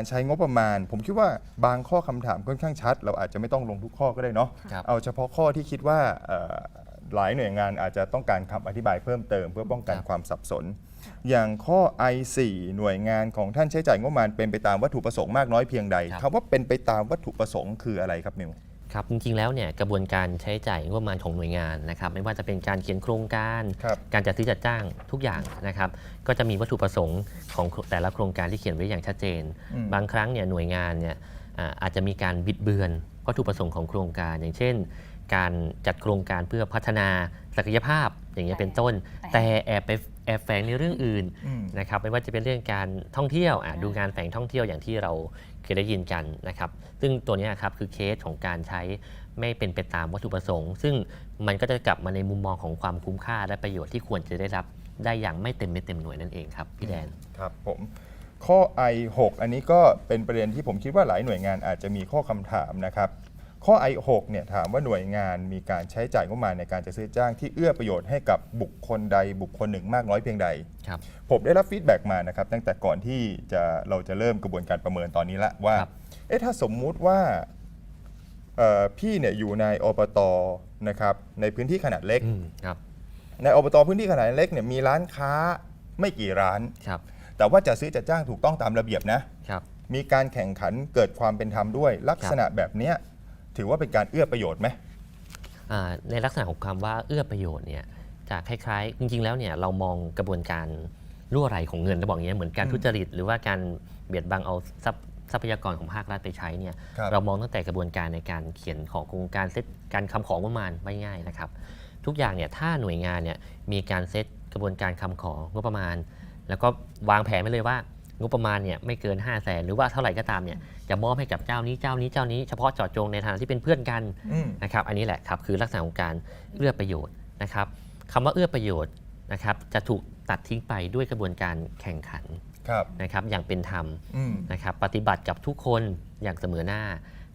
การใช้งบประมาณ ผมคิดว่าบางข้อคำถามค่อนข้างชัด เราอาจจะไม่ต้องลงทุกข้อก็ได้เนาะครับเอาเฉพาะข้อที่คิดว่าเอ่อหลายหน่วยงานอาจจะต้องการคำอธิบายเพิ่มเติมเพื่อป้องกันครับความสับสน อย่างข้อ I4 หน่วยงานของท่านใช้จ่ายงบประมาณเป็นไปตามวัตถุประสงค์มากน้อยเพียงใดคำว่าเป็นไปตามวัตถุประสงค์คืออะไรครับนิว ครับจริงๆแล้วเนี่ยกระบวนการใช้จ่ายงบประมาณของหน่วยงานนะครับไม่ว่าจะเป็นการเขียนโครงการ ครับ การจัดซื้อจัดจ้างทุกอย่างนะครับ ก็จะมีวัตถุประสงค์ของแต่ละโครงการที่เขียนไว้อย่างชัดเจน อืม บางครั้งเนี่ยหน่วยงานเนี่ยอ่าอาจจะมีการบิดเบือนวัตถุประสงค์ของโครงการ อย่างเช่น การจัดโครงการเพื่อพัฒนาศักยภาพอย่างเงี้ยเป็นต้น แต่แต่แอบไปแอบแฝงในเรื่องอื่นอืมนะครับไม่ว่าจะเป็นเรื่องการท่องเที่ยวอะอ่าดูงานแฝงท่องเที่ยวอย่างที่เราเคยได้ยินกันนะครับซึ่งตัวเนี้ยครับคือเคสของการใช้ไม่เป็นไปตามวัตถุประสงค์ ซึ่งมันก็จะกลับมาในมุมมองของความคุ้มค่าและประโยชน์ที่ควรจะได้รับได้อย่างไม่เต็มเม็ดเต็มหน่วยนั่นเองครับพี่แดนครับผมข้อ I6 อันนี้ก็เป็นประเด็นที่ผมคิดว่าหลายหน่วยงานอาจจะมีข้อคำถามนะครับ ข้อ I6 เนี่ยถามว่าหน่วยงานมีการใช้จ่ายงบประมาณในการจะซื้อจ้างที่เอื้อประโยชน์ให้กับบุคคลใดบุคคลหนึ่งมากน้อยเพียงใด ครับ ผมได้รับฟีดแบ็กมานะครับตั้งแต่ก่อนที่จะเราจะเริ่มกระบวนการประเมินตอนนี้ละว่า ครับ เอ๊ะถ้าสมมุติว่าเอ่อพี่เนี่ยอยู่ในอบตนะครับในพื้นที่ขนาดเล็ก อืมครับ ในอบตพื้นที่ขนาดเล็กเนี่ยมีร้านค้าไม่กี่ร้าน ครับ แต่ว่าจะซื้อจะจ้างถูกต้องตามระเบียบนะ ครับ มีการแข่งขันเกิดความเป็นธรรมด้วย ลักษณะแบบเนี้ย ถือว่าเป็นการเอื้อประโยชน์ไหม อ่าในลักษณะของคำว่าเอื้อประโยชน์เนี่ยจะคล้ายๆ จริงๆ แล้วเนี่ยเรามองกระบวนการรั่วไหลของเงินเราบอกอย่างเงี้ยเหมือนการอืมทุจริตหรือว่าการเบียดบังเอาทรัพย์ทรัพยากรของภาครัฐไปใช้เนี่ยครับ เรามองตั้งแต่กระบวนการในการเขียนของโครงการเซตการคำของงบประมาณไม่ง่ายนะครับ ทุกอย่างเนี่ยถ้าหน่วยงานเนี่ยมีการเซตกระบวนการคำของงบประมาณ แล้วก็วางแผนไว้เลยว่า งบประมาณเนี่ยไม่เกิน 5 0 0แสนหรือว่าเท่าไหร่ก็ตามเนี่ยจะมอบให้กับเจ้านี้เจ้านี้เจ้านี้เฉพาะเจาะจงในฐานะที่เป็นเพื่อนกันอืม นะครับอันนี้แหละครับคือลักษณะของการเอื้อประโยชน์นะครับคำว่าเอื้อประโยชน์นะครับจะถูกตัดทิ้งไปด้วยกระบวนการแข่งขันครับ นะครับอย่างเป็นธรรม อืม นะครับปฏิบัติกับทุกคนอย่างเสมอหน้า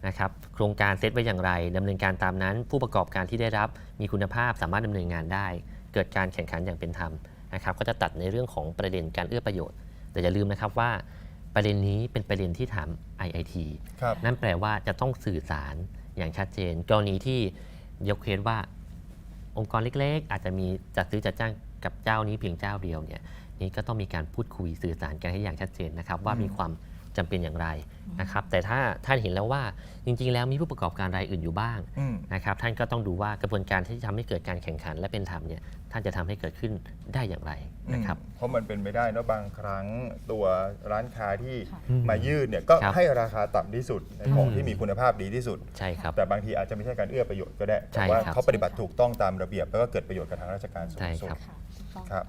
นะครับโครงการเซตไว้อย่างไรดำเนินการตามนั้น ผู้ประกอบการที่ได้รับมีคุณภาพสามารถดำเนินงานได้ เกิดการแข่งขันอย่างเป็นธรรมนะครับก็จะตัดในเรื่องของประเด็นการเอื้อประโยชน์ แต่อย่าลืมนะครับว่าประเด็นนี้เป็นประเด็นที่ถาม IIT ครับนั่นแปลว่าจะต้องสื่อสารอย่างชัดเจน กรณีที่ยกเคสว่าองค์กรเล็ก ๆ อาจจะมีจัดซื้อจัดจ้างกับเจ้านี้เพียงเจ้าเดียวเนี่ยนี่ก็ต้องมีการพูดคุยสื่อสารกันให้อย่างชัดเจนนะครับว่าอืมมีความ จำเป็นอย่างไรนะครับแต่ถ้าท่านเห็นแล้วว่าจริง ๆ แล้วมีผู้ประกอบการรายอื่นอยู่บ้างอืมนะครับท่านก็ต้องดูว่ากระบวนการที่ทำให้เกิดการแข่งขัน และเป็นธรรมเนี่ยท่านจะทำให้เกิดขึ้นได้อย่างไรนะครับอืมเพราะมันเป็นไปได้เนอะบางครั้งตัวร้านค้าที่ค่ะมายื่นเนี่ยก็ครับให้ราคาต่ำที่สุดในของอืมที่มีคุณภาพดีที่สุดใช่ครับแต่บางทีอาจจะไม่ใช่การเอื้อประโยชน์ก็ได้ใช่แต่ว่าครับเขาปฏิบัติถูกต้องตามระเบียบแล้วก็เกิดประโยชน์กับทางราชการสูงใช่สุดครับค่ะถูกต้องครับ